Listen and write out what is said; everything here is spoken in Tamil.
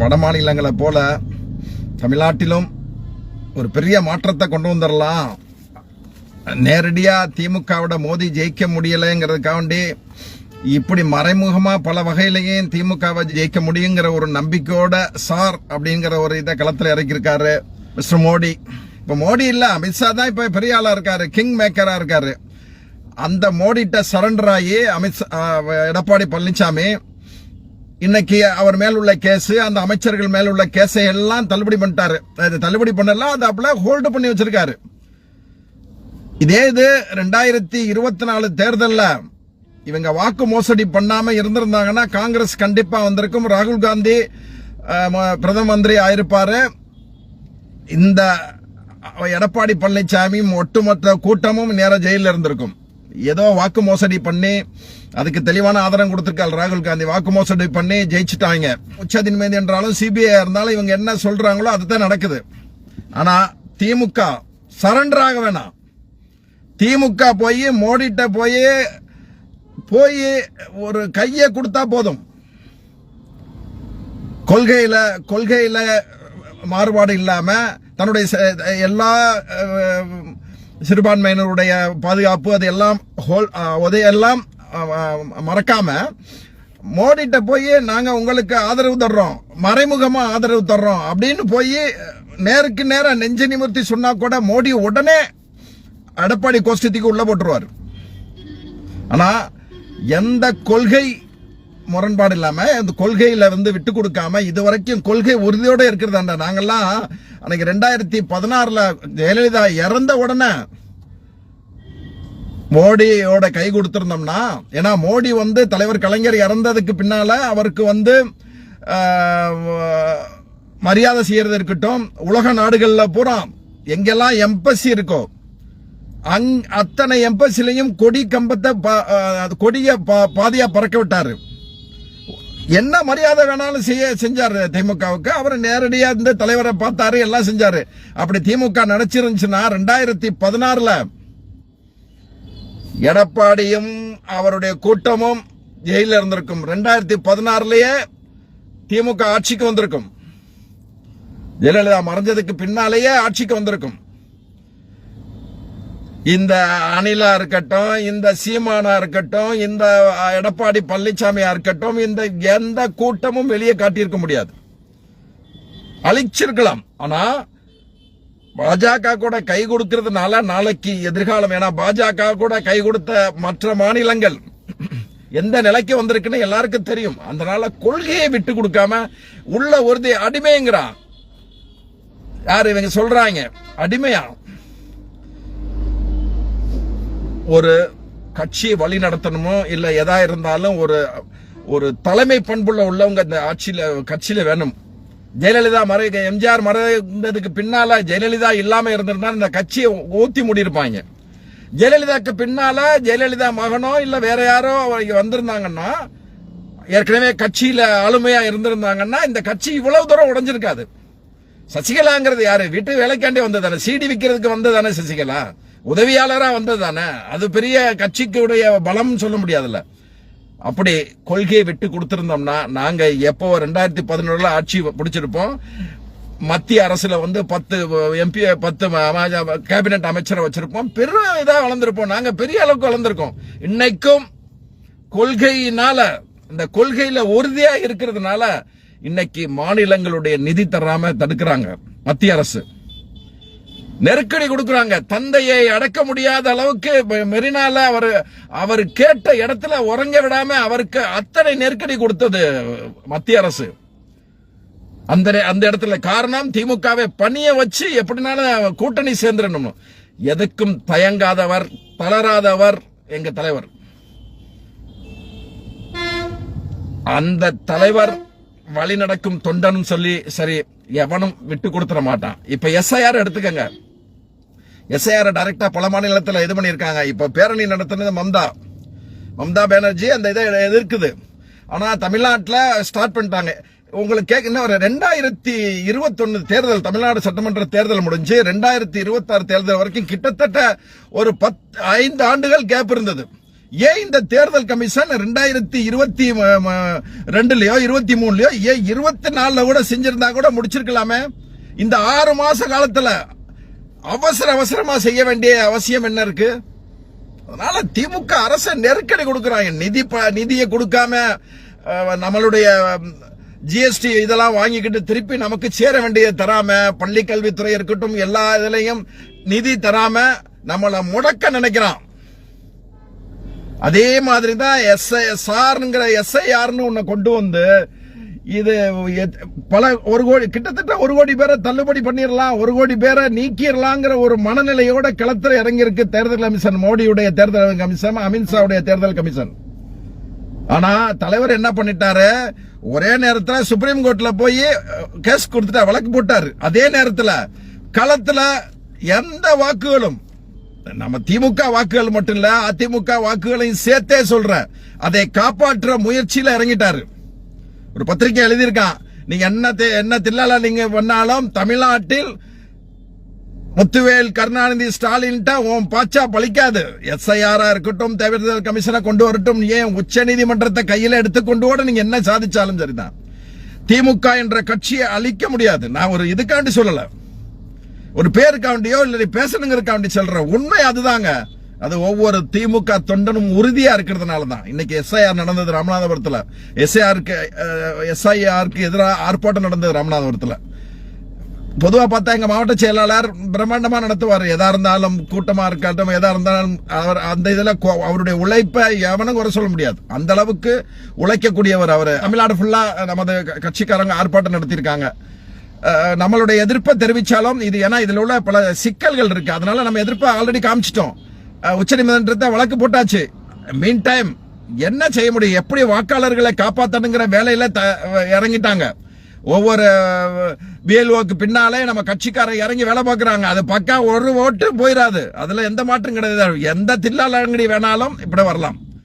வட மாநிலங்களை போல தமிழ்நாட்டிலும் ஒரு பெரிய மாற்றத்தை கொண்டு வந்துடலாம் நேரடியாக திமுகவோட மோதி ஜெயிக்க முடியலைங்கிறதுக்காண்டி இப்படி மறைமுகமாக பல வகையிலையும் திமுகவை ஜெயிக்க முடியுங்கிற ஒரு நம்பிக்கையோட சார் அப்படிங்கிற ஒரு இதை களத்தில் இறக்கியிருக்காரு மிஸ்டர் மோடி. இப்போ மோடி இல்லை அமித்ஷா தான் இப்போ பெரிய ஆளாக இருக்காரு கிங் மேக்கராக இருக்காரு. அந்த மோடிட்ட சரண்டர் ஆகி அமித்ஷா எடப்பாடி பழனிசாமி இன்னைக்கு அவர் மேல் உள்ள கேஸ் அந்த அமைச்சர்கள் மேல் உள்ள கேஸை எல்லாம் தள்ளுபடி பண்ணிட்டாரு. தள்ளுபடி பண்ணலாம் அது அப்பல ஹோல்டு பண்ணி வச்சிருக்காரு. இதே இது ரெண்டாயிரத்தி இருபத்தி நாலு தேர்தல்ல இவங்க வாக்கு மோசடி பண்ணாம இருந்திருந்தாங்கன்னா காங்கிரஸ் கண்டிப்பா வந்திருக்கும். ராகுல் காந்தி பிரதம மந்திரி ஆயிருப்பாரு. இந்த எடப்பாடி பழனிசாமியும் ஒட்டுமொத்த கூட்டமும் நேர ஜெயில இருந்திருக்கும். ஏதோ வாக்கு மோசடி பண்ணி அதுக்கு தெளிவான ஆதாரம் கொடுத்துருக்காள் ராகுல் காந்தி. வாக்கு மோசடி பண்ணி ஜெயிச்சுட்டாங்க. உச்ச நீதி என்றாலும் சிபிஐ இருந்தாலும் இவங்க என்ன சொல்றாங்களோ அதுதான் நடக்குது. ஆனா திமுக சரண்டர் ஆக வேணாம். திமுக போய் மோடிட்ட போய் போய் ஒரு கையை கொடுத்தா போதும். கொள்கையில கொள்கையில மாறுபாடு இல்லாம தன்னுடைய எல்லா சிறுபான்மையினருடைய பாதுகாப்பு அது எல்லாம் ஹோல் உதையெல்லாம் மறக்காம மோடிட்ட போய் நாங்க உங்களுக்கு ஆதரவு தர்றோம் மறைமுகமா ஆதரவு தர்றோம் அப்படின்னு போய் நேருக்கு நேரம் நெஞ்சு நிமிர்த்தி சொன்னா கூட மோடி உடனே எடப்பாடி கோஷ்டத்துக்கு உள்ள போட்டுருவார். ஆனா எந்த கொள்கை முரண்பாடு இல்லாம அந்த கொள்கையில வந்து விட்டு கொடுக்காம இதுவரைக்கும் கொள்கை உறுதியோட இருக்கிறதாண்டா நாங்கெல்லாம் அன்னைக்கு ரெண்டாயிரத்தி பதினாறுல ஜெயலலிதா இறந்த உடனே மோடியோட கை கொடுத்திருந்தோம்னா ஏன்னா மோடி வந்து தலைவர் கலைஞர் இறந்ததுக்கு பின்னால அவருக்கு வந்து மரியாதை செய்யறது இருக்கட்டும் உலக நாடுகள்ல பூரா எங்கெல்லாம் எம்பசி இருக்கோ அங் அத்தனை எம்பசிலையும் கொடி கம்பத்தை பா- கொடிய பா- பாதியா பறக்க விட்டாரு. என்ன மரியாதை வேணாலும் செய்ய செஞ்சாரு திமுகவுக்கு? அவர் நேரடியா இந்த தலைவரை பார்த்தாரு எல்லாம் செஞ்சாரு. அப்படி திமுக நினைச்சிருந்துச்சுன்னா ரெண்டாயிரத்தி பதினாறுல எடப்பாடியும் அவருடைய கூட்டமும் ஜெயில இருந்திருக்கும். ரெண்டாயிரத்தி பதினாறுலயே திமுக ஆட்சிக்கு வந்திருக்கும். ஜெயலலிதா மறைஞ்சதுக்கு பின்னாலேயே ஆட்சிக்கு வந்திருக்கும். இந்த அணிலா இருக்கட்டும் இந்த சீமானா இருக்கட்டும் இந்த எடப்பாடி பழனிசாமியா இருக்கட்டும் இந்த எந்த கூட்டமும் வெளியே காட்டியிருக்க முடியாது. அழிச்சிருக்கலாம். ஆனா பாஜக கூட கை கொடுக்கறதுனால நாளைக்கு எதிர்காலம். ஏன்னா பாஜக கூட கை கொடுத்த மற்ற மாநிலங்கள் எந்த நிலைக்கு வந்திருக்குன்னு எல்லாருக்கும் தெரியும். அதனால கொள்கையை விட்டு கொடுக்காம உள்ள ஒருதி அடிமைங்கிறான் யாரு இவங்க சொல்றாங்க? அடிமையா? ஒரு கட்சியை வழி நடத்தணுமோ இல்ல எதா இருந்தாலும் ஒரு ஒரு தலைமை பண்புள்ள உள்ளவங்க இந்த ஆட்சியில கட்சியில வேணும். ஜெயலலிதா மறை எம்ஜிஆர் மறைந்ததுக்கு பின்னால ஜெயலலிதா இல்லாம இருந்திருந்தா இந்த கட்சியை ஊத்தி முடியிருப்பாங்க. ஜெயலலிதாக்கு பின்னால ஜெயலலிதா மகனோ இல்ல வேற யாரோ அவங்க வந்திருந்தாங்கன்னா ஏற்கனவே கட்சியில ஆளுமையா இருந்திருந்தாங்கன்னா இந்த கட்சி இவ்வளவு தூரம் உடைஞ்சிருக்காது. சசிகலாங்கிறது யாரு? வீட்டு வேலைக்காண்டி வந்ததானே சீடி விற்கிறதுக்கு வந்ததானே சசிகலா? உதவியாளராக வந்தது தானே? அது பெரிய கட்சிக்குடைய பலம் சொல்ல முடியாதுல்ல. அப்படி கொள்கையை விட்டு கொடுத்துருந்தோம்னா நாங்கள் எப்போ ரெண்டாயிரத்தி பதினொன்றுல ஆட்சி பிடிச்சிருப்போம் மத்திய அரசில் வந்து பத்து எம்பி பத்து ம- கேபினெட் அமைச்சரை வச்சிருப்போம். பெரும் இதாக வளர்ந்துருப்போம். நாங்கள் பெரிய அளவுக்கு வளர்ந்துருக்கோம். இன்னைக்கும் கொள்கையினால இந்த கொள்கையில உறுதியாக இருக்கிறதுனால இன்னைக்கு மாநிலங்களுடைய நிதி தராம தடுக்கிறாங்க மத்திய அரசு. நெருக்கடி கொடுக்குறாங்க. தந்தையை அடக்க முடியாத அளவுக்கு மெ- மெரினால அவர் அவர் கேட்ட இடத்துல உறங்க விடாம அவருக்கு அத்தனை நெருக்கடி கொடுத்தது மத்திய அரசு. அந்த அந்த இடத்துல காரணம் திமுகவை பணிய வச்சு எப்படினாலும் கூட்டணி சேர்ந்துடணும். எதுக்கும் தயங்காதவர் தளராதவர் எங்க தலைவர். அந்த தலைவர் வழி நடக்கும் தொண்டனும் சொல்லி சரி எவனும் விட்டு கொடுத்துட மாட்டான். இப்ப எஸ்ஐஆர் எடுத்துக்கங்க. எஸ்ஐஆர் டைரக்டா பல மாநிலத்தில் இது பண்ணியிருக்காங்க. இப்ப பேரணி நடத்தினது மம்தா. மம்தா பானர்ஜி அந்த இதை எதிர்க்குது. ஆனா தமிழ்நாட்டில் ஸ்டார்ட் பண்ணிட்டாங்க. உங்களுக்கு கேட்க இன்னும் ஒரு ரெண்டாயிரத்தி இருபத்தொன்னு தேர்தல் தமிழ்நாடு சட்டமன்ற தேர்தல் முடிஞ்சு ரெண்டாயிரத்தி இருபத்தாறு தேர்தல் வரைக்கும் கிட்டத்தட்ட ஒரு பத் ஐந்து ஆண்டுகள் கேப் இருந்தது. ஏன் இந்த தேர்தல் கமிஷன் ரெண்டாயிரத்தி இருபத்தி ரெண்டுலயோ இருபத்தி மூணுலயோ ஏன் இருபத்தி நாலுல கூட செஞ்சிருந்தா கூட முடிச்சிருக்கலாமே? இந்த ஆறு மாச காலத்துல அவசர அவசரமா செய்ய வேண்டிய அவசியம் என்ன இருக்கு? அதனால திமுக அரசு நெருக்கடி கொடுக்கறாங்க. நிதி ப- நிதியை கொடுக்காம நம்மளுடைய ஜிஎஸ்டி இதெல்லாம் வாங்கிக்கிட்டு திருப்பி நமக்கு சேர வேண்டியதை தராம பள்ளி கல்வித்துறை இருக்கட்டும் எல்லா இதுலயும் நிதி தராம நம்மளை முடக்க நினைக்கிறான். அதே மாதிரி தான் எஸ்ஐஎஸ்ஆர்ங்கிற எஸ்ஐஆர்னு ஒன்னு கொண்டு வந்து இது பல ஒரு கோடி கிட்டத்தட்ட ஒரு கோடி பேரை தள்ளுபடி பண்ணிடலாம் ஒரு கோடி பேரை நீக்கிடலாங்கிற ஒரு மனநிலையோட களத்தில் இறங்கியிருக்கு தேர்தல் கமிஷன் மோடியுடைய தேர்தல் கமிஷன் அமித்ஷாவுடைய தேர்தல் கமிஷன். ஆனா தலைவர் என்ன பண்ணிட்டாரு? ஒரே நேரத்தில் சுப்ரீம் கோர்ட்ல போய் கேஸ் கொடுத்துட்டா வழக்கு போட்டாரு. அதே நேரத்தில் களத்தில் எந்த வாக்குகளும் நம்ம திமுக வாக்குகள் மட்டும் இல்ல அதிமுக வாக்குகளையும் சேர்த்தே சொல்ற அதை காப்பாற்ற முயற்சியில இறங்கிட்டாரு. ஒரு பத்திரிக்கை எழுதியிருக்கான். நீங்க என்ன என்ன தில்லால நீங்க பண்ணாலும் தமிழ்நாட்டில் முத்துவேல் கருணாநிதி ஸ்டாலின் உன் பாச்சா பலிக்காது எஸ்ஐஆரா இருக்கட்டும் தேர்தல் கமிஷனை கொண்டு வரட்டும் ஏன் உச்ச நீதிமன்றத்தை கையில எடுத்துக்கொண்டு கூட நீங்க என்ன சாதிச்சாலும் சரிதான். திமுக என்ற கட்சியை அழிக்க முடியாது. நான் ஒரு இதுக்காண்டி சொல்லல. ஒரு பேருக்காண்டியோ இல்லை பேசணுங்கிறக்காண்டி சொல்றேன். உண்மை அதுதாங்க. அது ஒவ்வொரு திமுக தொண்டனும் உறுதியா இருக்கிறதுனால தான் இன்னைக்கு எஸ்ஐஆர் நடந்தது ராமநாதபுரத்துல. எஸ்ஐஆருக்கு எஸ்ஐஆருக்கு எதிராக ஆர்ப்பாட்டம் நடந்தது ராமநாதபுரத்துல. பொதுவாக பார்த்தா எங்கள் மாவட்ட செயலாளர் பிரம்மாண்டமாக நடத்துவார். எதா இருந்தாலும் கூட்டமாக இருக்கட்டும் எதா இருந்தாலும் அவர் அந்த இதில் அவருடைய உழைப்பை எவனும் குறை சொல்ல முடியாது. அந்த அளவுக்கு உழைக்கக்கூடியவர் அவர். தமிழ்நாடு ஃபுல்லாக நமது கட்சிக்காரங்க ஆர்ப்பாட்டம் நடத்தியிருக்காங்க. நம்மளுடைய எதிர்ப்பை தெரிவித்தாலும் இது ஏன்னா இதில் உள்ள பல சிக்கல்கள் இருக்குது அதனால நம்ம எதிர்ப்பை ஆல்ரெடி காமிச்சிட்டோம். உச்சநீதிமன்றத்தை வழக்கு போட்டாச்சு. மீன் டைம் என்ன செய்ய முடியும்? எப்படி வாக்காளர்களை காப்பாத்தணுங்கிற வேலையில த- இறங்கிட்டாங்க. ஒவ்வொரு பிஎல்ஓக்கு பின்னாலே நம்ம கட்சிக்காரர் இறங்கி வேலை பார்க்குறாங்க. அது பக்கா ஒரு ஓட்டு போயிடாது அதில் எந்த மாற்றம் கிடையாது. எந்த தில்லாலங்கடி வேணாலும் இப்படி வரலாம்.